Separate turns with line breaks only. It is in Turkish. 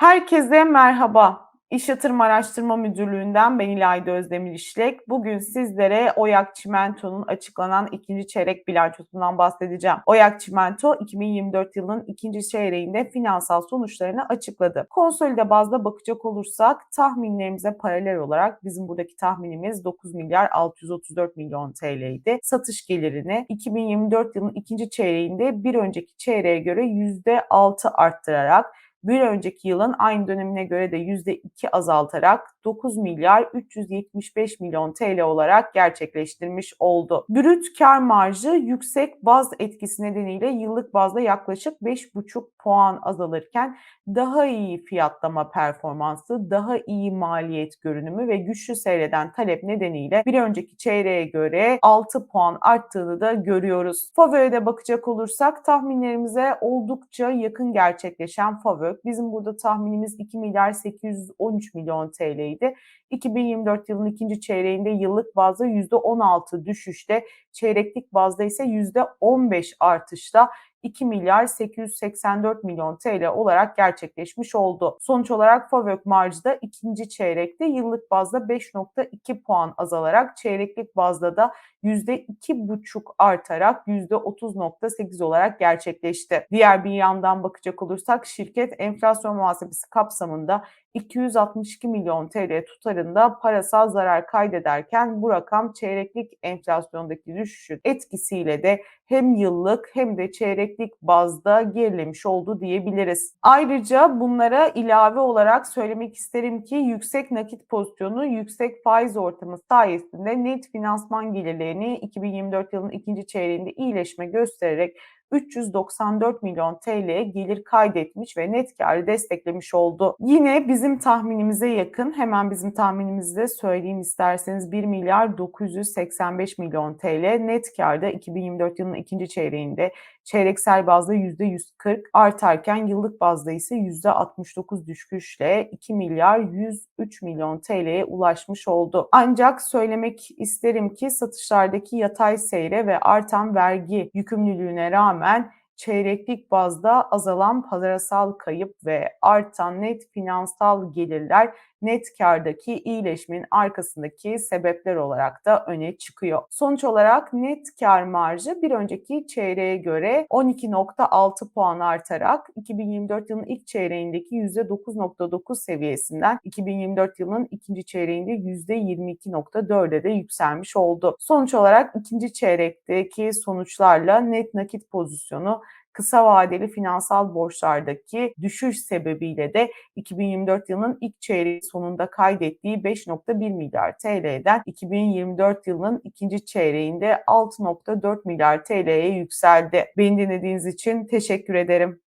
Herkese merhaba. İş Yatırım Araştırma Müdürlüğü'nden ben İlayda Özdemir İşlek. Bugün sizlere Oyak Çimento'nun açıklanan ikinci çeyrek bilançosundan bahsedeceğim. Oyak Çimento 2024 yılının ikinci çeyreğinde finansal sonuçlarını açıkladı. Konsolide bazda bakacak olursak tahminlerimize paralel olarak bizim buradaki tahminimiz 9 milyar 634 milyon TL idi. Satış gelirini 2024 yılının ikinci çeyreğinde bir önceki çeyreğe göre %6 arttırarak bir önceki yılın aynı dönemine göre de %2 azaltarak 9 milyar 375 milyon TL olarak gerçekleştirmiş oldu. Brüt kar marjı yüksek baz etkisi nedeniyle yıllık bazda yaklaşık 5,5 puan azalırken daha iyi fiyatlama performansı, daha iyi maliyet görünümü ve güçlü seyreden talep nedeniyle bir önceki çeyreğe göre 6 puan arttığını da görüyoruz. Favö'ye bakacak olursak tahminlerimize oldukça yakın gerçekleşen Favö. Bizim burada tahminimiz 2 milyar 813 milyon TL'ydi. 2024 yılının ikinci çeyreğinde yıllık bazda %16 düşüşte, çeyreklik bazda ise %15 artışta 2 milyar 884 milyon TL olarak gerçekleşmiş oldu. Sonuç olarak FAVÖK marjı da ikinci çeyrekte yıllık bazda 5.2 puan azalarak çeyreklik bazda da %2,5 artarak %30.8 olarak gerçekleşti. Diğer bir yandan bakacak olursak şirket enflasyon muhasebesi kapsamında 262 milyon TL tutarında parasal zarar kaydederken bu rakam çeyreklik enflasyondaki düşüşün etkisiyle de hem yıllık hem de çeyreklik bazda gerilemiş oldu diyebiliriz. Ayrıca bunlara ilave olarak söylemek isterim ki yüksek nakit pozisyonu, yüksek faiz ortamı sayesinde net finansman gelirlerini 2024 yılının ikinci çeyreğinde iyileşme göstererek 394 milyon TL gelir kaydetmiş ve net karı desteklemiş oldu. Yine bizim tahminimize yakın, hemen bizim tahminimizde söyleyeyim isterseniz 1 milyar 985 milyon TL net karda 2024 yılının ikinci çeyreğinde çeyreksel bazda %140 artarken yıllık bazda ise %69 düşüşle 2 milyar 103 milyon TL'ye ulaşmış oldu. Ancak söylemek isterim ki satışlardaki yatay seyre ve artan vergi yükümlülüğüne rağmen çeyreklik bazda azalan parasal kayıp ve artan net finansal gelirler net kardaki iyileşmenin arkasındaki sebepler olarak da öne çıkıyor. Sonuç olarak net kar marjı bir önceki çeyreğe göre 12.6 puan artarak 2024 yılının ilk çeyreğindeki %9.9 seviyesinden 2024 yılının ikinci çeyreğinde %22.4'e de yükselmiş oldu. Sonuç olarak ikinci çeyrekteki sonuçlarla net nakit pozisyonu kısa vadeli finansal borçlardaki düşüş sebebiyle de 2024 yılının ilk çeyreği sonunda kaydettiği 5.1 milyar TL'den 2024 yılının ikinci çeyreğinde 6.4 milyar TL'ye yükseldi. Beni dinlediğiniz için teşekkür ederim.